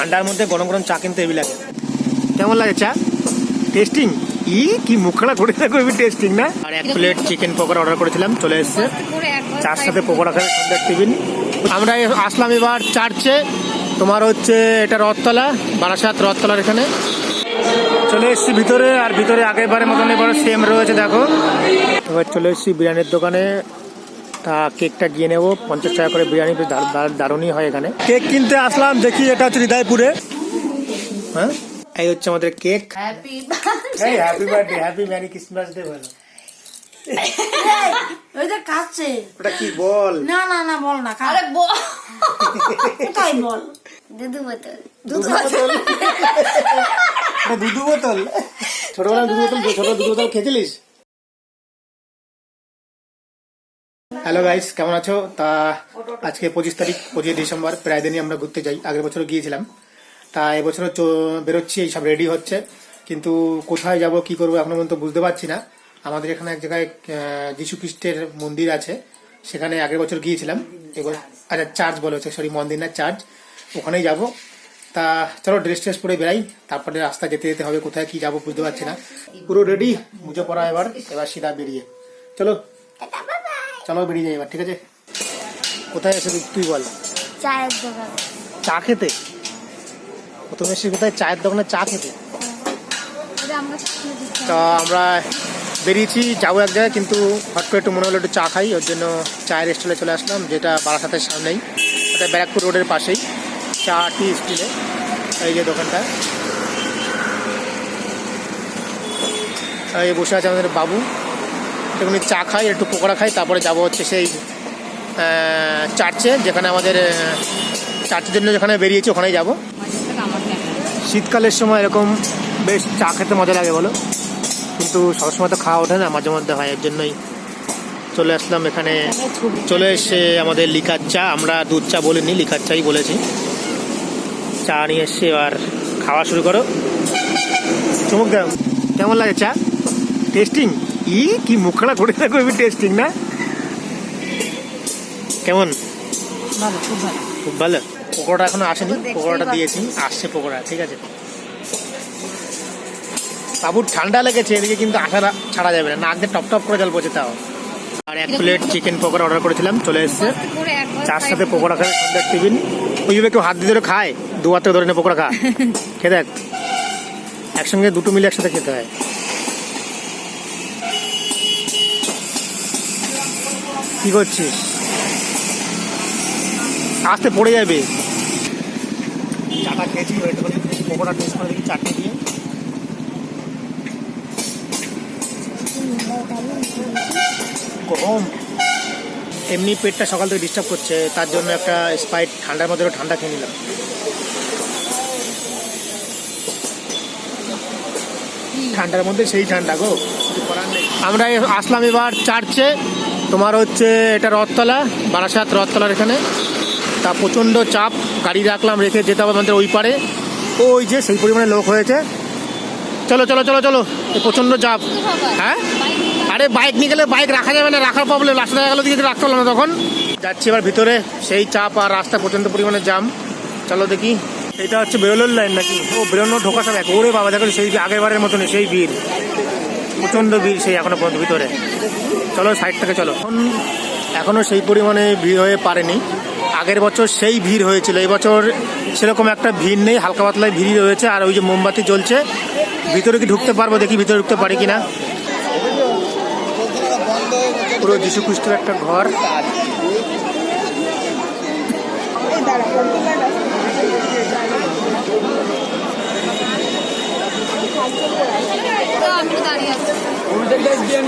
ঠান্ডার মধ্যে গরম গরম চা কিনতে হেবি লাগে। কেমন লাগে চা? টেস্টিং ই কি মুখখানা করে থাকো করবি টেস্টিং না? আর এক প্লেট চিকেন পকোড়া অর্ডার করেছিলাম চলে এসছে। চার সাথে পকোড়া খাবে সন্ধ্যার টিফিন। আমরা আসলাম এবার চার্চে। তোমার হচ্ছে এটা রথতলা বারাসাত রথতলার এখানে। চলে এসেছি ভিতরে আর ভিতরে আগেরবারের মতন এবার সেম রয়েছে দেখো। এবার চলে এসেছি বিরিয়ানির দোকানে। তা কেকটা গিয়ে নেব। পঞ্চাশ টাকা করে বিরিয়ানি দারুণই হয় এখানে। কেক কিনতে আসলাম দেখি এটা হচ্ছে হৃদয়পুরে। হ্যাঁ? এই হচ্ছে আমাদের কেক। হ্যাপি এই happy birthday happy merry Christmas day বলো। ওই যে কাছে। ওটা কি বল? না না না বল না আরে বল। কোথায় বল? দুধু বোতল। দুধ বোতল। দুধু বোতল? দুধ বোতল ছোট দুধ বোতল খেয়েছিলিস? হ্যালো গাইস কেমন আছো? তা, আজকে পঁচিশ তারিখ, পঁচিশে ডিসেম্বর, প্রায় দিনই আমরা ঘুরতে যাই। আগের বছরও গিয়েছিলাম। তা, এবছরও চ- বেরোচ্ছি সব রেডি হচ্ছে। কিন্তু কোথায় যাব, কি করব, এখনও পর্যন্ত বুঝতে পারছি না। আমাদের এখানে এক জায়গায় যীশু খ্রিস্টের মন্দির আছে। সেখানে আগের বছর গিয়েছিলাম। এবার আচ্ছা চার্চ বলে হচ্ছে সরি মন্দির না চার্চ ওখানেই যাব। তা, চলো ড্রেস ট্রেস পরে বেরাই। তারপরে রাস্তা যেতে যেতে হবে, কোথায় কি যাব বুঝতে পারছি না। পুরো রেডি মুজো পড়া এবার এবার সিধা বেরিয়ে। চলো চলো বেরিয়ে যাই এবার ঠিক আছে? কোথায় এসে তুই বল। চায়ের দোকান। চা খেতে? প্রথমে এসে কোথায়? চায়ের দোকানে চা খেতে? তো আমরা বেরিয়েছি যাব এক জায়গায় কিন্তু হট করে একটু মনে হলো একটু চা খাই ওর জন্য চায়ের স্টলে চলে আসলাম যেটা বারাসাতের সামনেই। এটা ব্যারাকপুর রোডের পাশেই চা টি স্টিলে এই যে দোকানটা। এই বসে আছে আমাদের বাবু। একটুখানি চা খাই, একটু পকোড়া খাই, তারপরে যাব হচ্ছে সেই চার্চে যেখানে আমাদের চার্চের জন্য যেখানে বেরিয়েছি, ওখানেই যাব। শীতকালের সময় এরকম বেশ চা খেতে মজা লাগে বলো। কিন্তু সবসময় তো খাওয়া ওঠে না, মাঝে মধ্যে হয়, এর জন্যই চলে আসলাম এখানে। চলে এসে আমাদের লিকার চা, আমরা দুধ চা বলিনি, লিকার চাই বলেছি। চা নিয়ে এসে এবার খাওয়া শুরু করো। চমক দাও, কেমন লাগে চা? টেস্টিং ই কি মুখখানা করে না করবি টেস্টিং না? কেমন? ভালো খুব ভালো। খুব ভালো? পকোড়া এখনও আসেনি পকোড়াটা দিয়েছি আসছে পকোড়া ঠিক আছে। বাবুর ঠান্ডা লেগেছে এদিকে কিন্তু রা- ছাড়া যাবে না। নাক দিয়ে টপ টপ করে জল পড়ছে তাও। আর এক প্লেট চিকেন পকোড়া অর্ডার করেছিলাম চলে এসছে। চার সাথে পকোড়া খাবে সন্ধ্যার টিফিন। ওইভাবে কেউ হাত দিয়ে ধরে খায় দু হাত ধরে নে পকোড়া খা। খেয়ে দেখ। একসঙ্গে দুটো মিলে একসাথে খেতে হয়। কি করছিস? আসতে পড়ে যাবে। চাটা খেয়েছি পকোড়া টেস্ট করে দেখি চাটনি দিয়ে। গরম। এমনি পেটটা সকাল থেকে ডিস্টার্ব করছে তার জন্য একটা স্পাইট ঠান্ডার মধ্যে ঠান্ডা খেয়ে নিলাম। ঠান্ডার মধ্যে সেই ঠান্ডা গো আমরা আসলাম এবার চার্চে। তোমার হচ্ছে এটা রথতলা, বারাসাত রথতলার এখানে। তা প্রচণ্ড চাপ, গাড়ি রাখলাম, রেখে যেতে হবে আমাদের ওই পারে। ওই যে সেই পরিমাণে লোক হয়েছে। চলো চলো চলো চলো প্রচণ্ড চাপ। হ্যাঁ? আরে বাইক নিয়ে গেলে বাইক রাখা যাবে না, রাখার প্রবলেম রাস্তা দেখা গেলো, দিকে রাখতে পারলাম না তখন। যাচ্ছি এবার ভিতরে, সেই চাপ আর রাস্তা প্রচণ্ড পরিমাণে জাম চলো দেখি। এটা হচ্ছে বেরোলোর লাইন নাকি? ও বেরোনো ঢোকা সব এক। ওরে বাবা, দেখো সেই আগের বারের মতনই সেই ভিড়। প্রচণ্ড ভিড় সেই এখনও পর্যন্ত ভিতরে। চলো সাইড থেকে চলো। এখন এখনও সেই পরিমাণে ভিড় হয়ে পারেনি। আগের বছর সেই ভিড় হয়েছিল। এই বছর সেরকম একটা ভিড় নেই, হালকা পাতলায় ভিড় রয়েছে। আর ওই যে মোমবাতি জ্বলছে, ভিতরে কি ঢুকতে পারব দেখি ভিতরে ঢুকতে পারি কিনা। পুরো যীশু খ্রিস্টের একটা ঘর তো আমি তো দাঁড়িয়ে আছি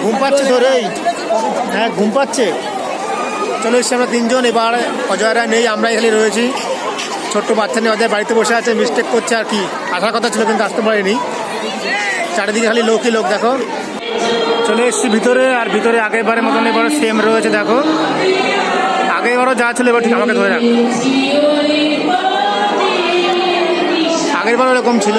ঘুম পাচ্ছে তোর এই হ্যাঁ ঘুম পাচ্ছে। চলে এসছি আমরা তিনজন। এবার অজয়রা নেই আমরা এখানে রয়েছি। ছোট্ট বাচ্চা নিয়ে অজয় বাড়িতে বসে আছে মিস্টেক করছে আর কি। আসার কথা ছিল কিন্তু আসতে পারেনি। চারিদিকে খালি লোকই লোক, দেখো। চলে এসছি ভিতরে, আর ভিতরে আগের বারের মতন এবার সেম রয়েছে, দেখো। আগেরবারও যা ছিল, এবার ঠিক আমাকে ধরে রাখ। আগের বারও এরকম ছিল।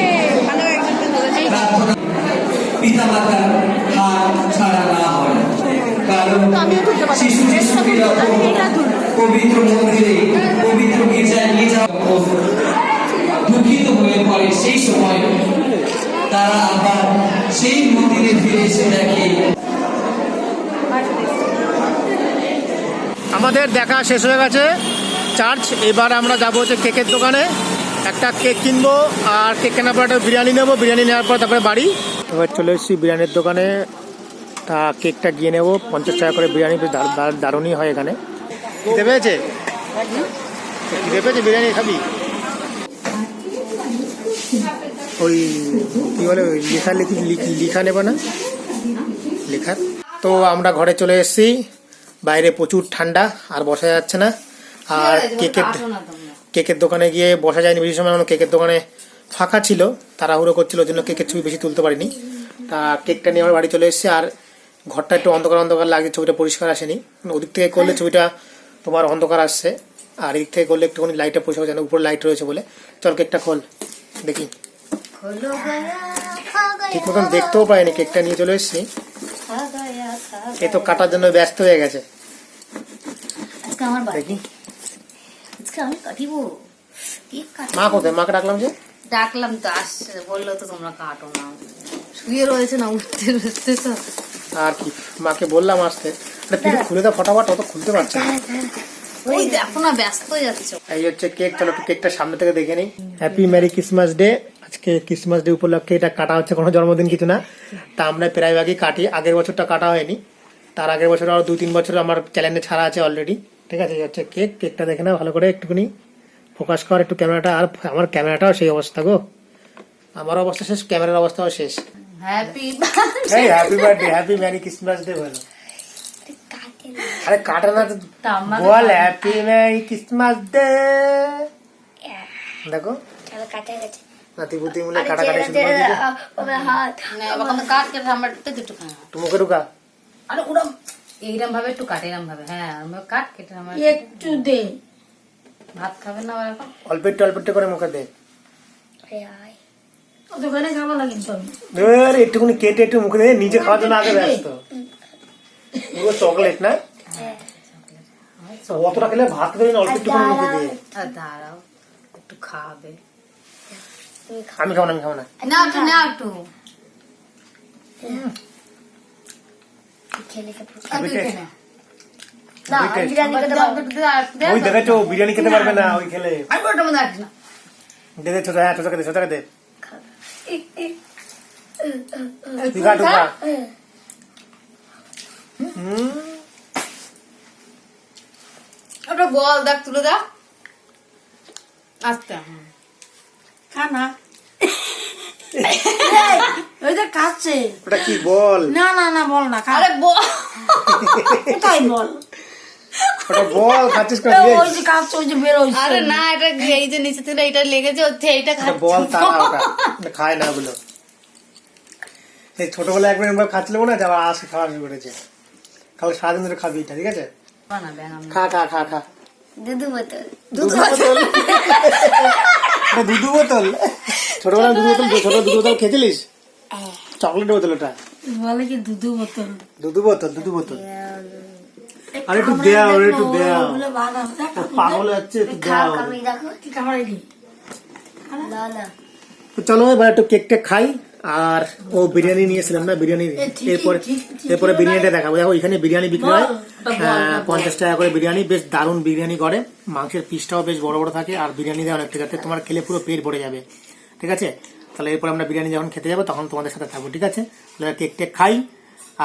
হাত ছাড়া না হয়। কারণ শিশু পবিত্র মন্দিরে, পবিত্র গির্জায় নিয়ে যাওয়া দুঃখিত হয়ে পড়ে, সেই সময় তারা আবার সেই মন্দিরে ফিরে এসে দেখে। আমাদের দেখা শেষ হয়ে গেছে। চার্চ, এবার আমরা যাব হচ্ছে কেকের দোকানে। একটা কেক কিনবো আর কেক কেনার পর একটা বিরিয়ানি নেব। বিরিয়ানি নেওয়ার পর তারপরে বাড়ি। এবার চলে এসেছি বিরিয়ানির দোকানে। তা কেকটা গিয়ে নেব। পঞ্চাশ টাকা করে বিরিয়ানি বেশ দারুণই হয় এখানে। খিদে পেয়েছে? খিদে পেয়েছে বিরিয়ানি খাবি? ওই কি বলে ওই লেখা লিখি লিখি- লিখা নেবে না? লেখা তো আমরা ঘরে চলে এসেছি। বাইরে প্রচুর ঠান্ডা আর বসা যাচ্ছে না। আর কেকের কেকের দোকানে গিয়ে বসা যায়নি বেশি সময় আমার কেকের দোকানে ফাঁকা ছিল তাড়াহুড়ো করছিল ওই জন্য কেকের ছবি বেশি তুলতে পারিনি। তা কেকটা নিয়ে আমার বাড়ি চলে এসেছি আর ঘরটা একটু অন্ধকার অন্ধকার লাগছে ছবিটা পরিষ্কার আসেনি। মানে ওদিক থেকে করলে ছবিটা তোমার অন্ধকার আসছে আর এদিক থেকে করলে একটুখানি লাইটটা পরিষ্কার জানো উপরে লাইট রয়েছে বলে। চল কেকটা খোল দেখি। ঠিক মতন দেখতেও পাইনি কেকটা নিয়ে চলে এসেছি। এ তো কাটার জন্য ব্যস্ত হয়ে গেছে। দেখি। মা কোথায়? মাকে ডাকলাম যে? ডাকলাম তো আসছে। বলল তো তোমরা কাটো না। শুয়ে রয়েছে না উঠতে উঠতে তো। আর কি মাকে বললাম আসতে। আরে পিঠে খুলে দাও ফটাফট অত খুলতে পারছে না। ওই দেখো না ব্যস্ত যাচ্ছে। এই হচ্ছে কেক চলো একটু কেকটা সামনে থেকে দেখে নিই। হ্যাপি মেরি ক্রিসমাস ডে আজকে ক্রিসমাস ডে উপলক্ষে এটা কাটা হচ্ছে কোনো জন্মদিন কিছু না। তা আমরা প্রায় ভাগই কাটি আগের বছরটা কাটা হয়নি। তার আগের বছর আরও দু তিন বছর আমার চ্যানেলে ছাড়া আছে অলরেডি ঠিক আছে এই হচ্ছে কেক কেকটা দেখে না ভালো করে একটুখানি। ফোকাস কর একটু ক্যামেরাটা আর আমার ক্যামেরাটাও সেই অবস্থা গো। আমার অবস্থা শেষ ক্যামেরার অবস্থাও শেষ। হ্যাপি এই happy birthday happy merry Christmas day বলো। আরে কাটা না। তো। বল হ্যাপি মেরি ক্রিসমাস ডে দেখো। কাটা গেছে নাতি পুতি মিলে কাটাকাটি শুরু করে দিল হাত। কাট কেটে আমার দুটো মুখে ঢুকা। আরে ওরম এইরকম ভাবে একটু কাটে ভাবে হ্যাঁ আমরা কাট কেটে আমার একটু দে। ভাত খাবেন না আবার এখন? অল্প একটু অল্প একটু করে মুখে দে। ও দোকানে খাব না কিন্তু আমি এবার একটুখানি কেটে একটু মুখে দে নিজে খাওয়ার জন্য আগে ব্যস্ত। পুরো চকলেট না? অতটা খেলে ভাত করে অল্প একটু করে মুখে দে। দাঁড়াও। একটু খাবে। আমি খাব না আমি খাব না। না একটু না একটু। খেলে কে? ওই দেখেছ বিরিয়ানি খেতে পারবে না ওই খেলে। আর ওটার মধ্যে রাখিস না। দে দে ছোট হ্যাঁ ছোটকে দে ছোটকে দে। তুই খা টুকা হুম। ওটা বল দেখ তুলে দেখ আস্তে। হুম। খা না। ওই যে কাচ্ছে ওটা কি বল? না না না বল না খা। আরে বল। কোথায় বল? ওটা বল খাচ্ছিস কেন? ওই যে কাচ্ছে ওই যে বেরোয় আরে না এটা এই যে নিচে থেকে এইটা লেগেছে হচ্ছে এইটা খাচ্ছে বল তারা ওটা ওটা খায় না ওগুলো। এই ছোটবেলায় একবার একবার খাচ্ছিল না আবার আসে খাওয়া শুরু করেছে। কাল সারাদিন ধরে খাবি এটা ঠিক আছে? খা খা খা খা। দুধু বোতল। দুধু বোতল? দুধু বোতল? ছোটবেলায় দুধু বোতল ছোট দুধু বোতল খেয়েছিলিস? চকলেট বোতল ওটা? বলে কি দুধু বোতল? দুধু বোতল দুধু বোতল। আরে একটু দেও আরে একটু দেও। পাগল হচ্ছে একটু দেও। আমি দেখো। কি কামড়াইলি না না। চলো এবার একটু কেক টেক খাই আর ও বিরিয়ানি নিয়েছিলাম না বিরিয়ানি এরপরে এরপরে বিরিয়ানিটা দেখাবো। দেখো এখানে বিরিয়ানি বিক্রি হয়। বল। পঞ্চাশ টাকা করে বিরিয়ানি বেশ দারুণ বিরিয়ানি করে। মাংসের পিসটাও বেশ বড় বড় থাকে আর বিরিয়ানি দেওয়া অনেক ঠিক তোমার খেলে পুরো পেট ভরে যাবে। ঠিক আছে? তাহলে এরপর আমরা বিরিয়ানি যখন খেতে যাব তখন তোমাদের সাথে থাকব ঠিক আছে? তাহলে কেক টেক খাই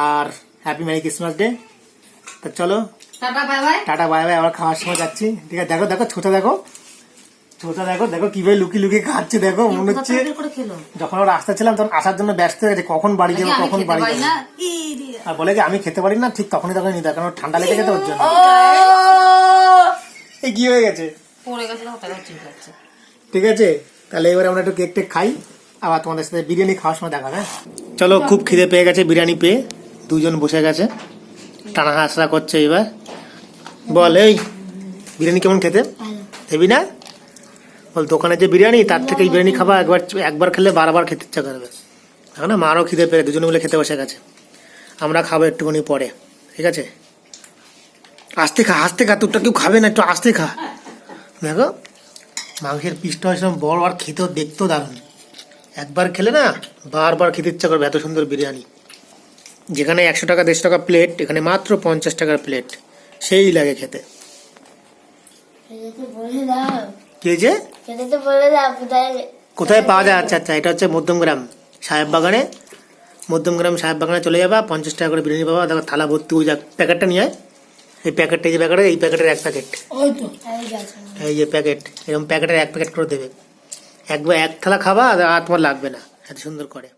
আর হ্যাপি মেরি ক্রিসমাস ডে তো চলো। Tata bye bye. আবার খাওয়ার সময় যাচ্ছি। ঠিক আছে দেখো দেখো ছোটা দেখো। ছোটা দেখো দেখো কীভাবে লুকি লুকি খাচ্ছে দেখো মনে হচ্ছে যখন ওরা আসতে ছিলাম তখন আসার জন্য ব্যস্ত হয়ে গেছে কখন বাড়ি যাব কখন বাড়ি যাব? আর বলে যে আমি খেতে পারি না ঠিক তখনই তখন নিতে কারণ ঠান্ডা লেগে যেত ওর জন্য। এই কি হয়ে গেছে? গেছে। ঠিক আছে তাহলে এবার আমরা একটু কেক টেক খাই আবার তোমাদের সাথে বিরিয়ানি খাওয়ার সময় দেখা হ্যাঁ? চলো খুব খিদে পেয়ে গেছে বিরিয়ানি পেয়ে দুজন বসে গেছে। টানা হাসরা করছে এবার। বল এই বিরিয়ানি কেমন খেতে? দেবি না? বল দোকানে যে বিরিয়ানি তার থেকে এই বিরিয়ানি খাবা একবার একবার খেলে বারবার খেতে ইচ্ছা করবে। এখন না মারও খিদে পেরে দুজনে মিলে খেতে বসে গেছে। আমরা খাব একটুখানি পরে ঠিক আছে? আস্তে খা আস্তে খা তোরটা কেউ খাবে না একটু আস্তে খা। দেখো মাংসের পিসটা হয়েছিলাম বড় আর খেতেও দেখতেও দারুণ। একবার খেলে না বারবার খেতে ইচ্ছা করবে এত সুন্দর বিরিয়ানি। যেখানে একশো টাকা দেড়শো টাকা প্লেট এখানে মাত্র পঞ্চাশ টাকার প্লেট সেই লাগে খেতে। খেতে তো বলে দাও। কে যে? খেতে তো বলে দাও কোথায় পাওয়া যায়? আচ্ছা আচ্ছা এটা হচ্ছে মধ্যমগ্রাম সাহেব বাগানে। মধ্যমগ্রাম সাহেব বাগানে চলে যাবা পঞ্চাশ টাকা করে বিরিয়ানি পাবা। দেখো থালা ভর্তি ওই যা প্যাকেটটা নিয়ে এই প্যাকেটটা এই যে প্যাকেট এই প্যাকেটের এক প্যাকেট। ওই তো। আমি গেছি এই যে প্যাকেট এরকম প্যাকেটের এক প্যাকেট করে দেবে। একবার এক থালা খাবা আর আর তোমার লাগবে না। এত সুন্দর করে।